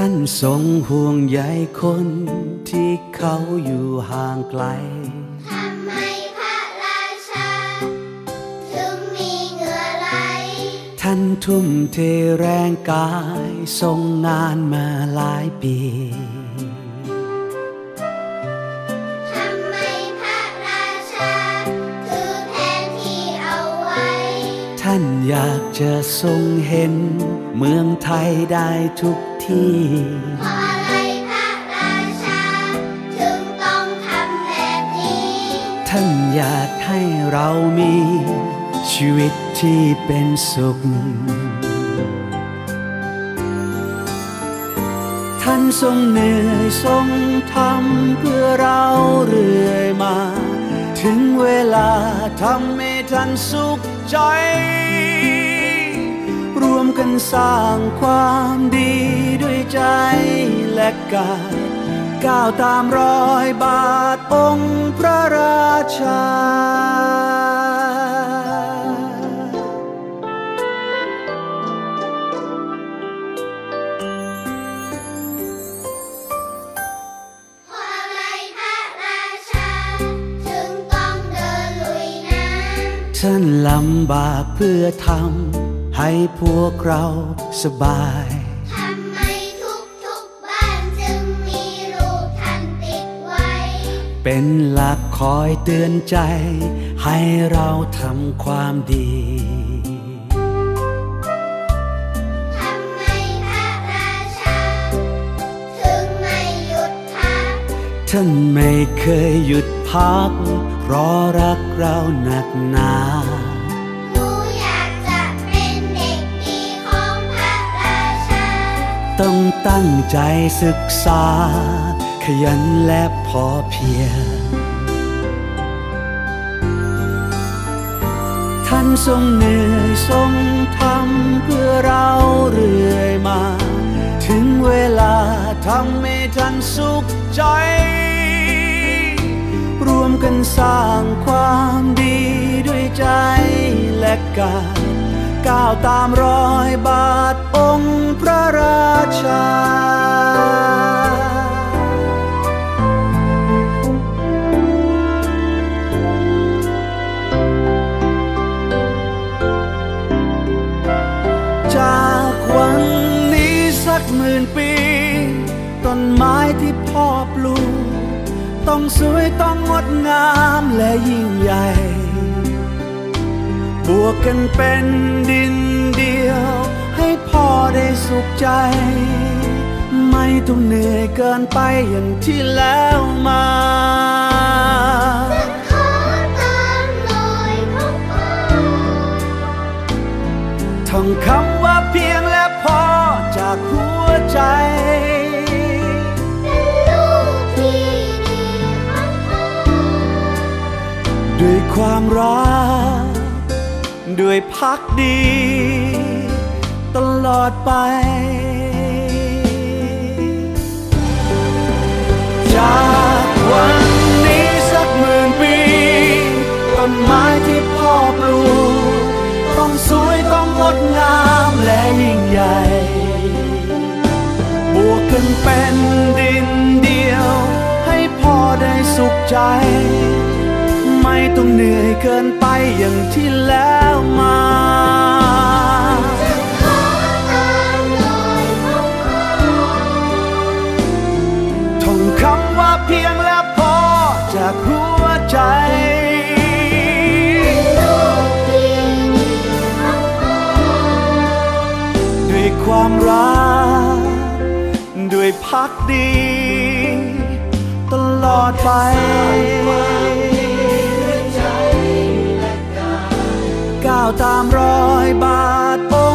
ท่านทรงห่วงใยคนที่เขาอยู่ห่างไกล ทำไมพระราชา ถึงมีเหงื่อไหล ท่านทุ่มเทแรงกายทรงงานมาหลายปี ทำไมพระราชา ถือแผนที่เอาไว้ ท่านอยากจะทรงเห็น เมืองไทยได้ทุก ที่เพราะอะไรพระราชา ถึงต้องทำแบบนี้ ท่านอยากให้เรามี ชีวิตที่เป็นสุข ท่านทรงเหนื่อยทรงทำเพื่อเราเรื่อยมา ถึงเวลาทำให้ท่านสุขใจ รวมกันสร้างความดีด้วยใจและกาย ก้าวตามรอยบาทองค์พระราชาเพราะอะไรพระราชาถึงต้องเดินลุยน้ำท่านลำบากเพื่อทำ ให้พวกเราสบายทำไมทุกทุกๆบ้านจึงมีรูปท่านติดไว้ เป็นหลักคอยเตือนใจ ให้เราทำความดีทำไมพระราชาถึงไม่หยุดพักท่านไม่เคยหยุดพักเพราะรักเราหนักหนา ต้องตั้งใจศึกษา ขยันและพอเพียงท่านทรงเหนื่อยทรงทำเพื่อเราเรื่อยมา ถึงเวลาทำให้ท่านสุขใจ รวมกันสร้างความดีด้วยใจและกายก้าวตามรอยบาทองค์พระรา จากวันนี้สักหมื่นปี ต้นไม้ที่พ่อปลูก ต้องสวยต้องงดงามและยิ่งใหญ่ บวกกันเป็นดินเดียว ให้พ่อได้สุขใจ ไม่ต้องเหนื่อยเกินไปอย่างที่แล้วมาขอตามรอยของพ่อท่องคำว่า เพียงและพอจากหัวใจด้วยความรัก ด้วยพักดี ตลอดไป จาก บวกกันเป็นดินเดียว ให้พ่อได้สุขใจ ไม่ต้องเหนื่อยเกินไปอย่างที่แล้วมาท่องคำว่าเพียงและพอจากหัวใจด้วยความรัก ด้วยพักดี ตลอดไปก้าวตามรอยบาทอ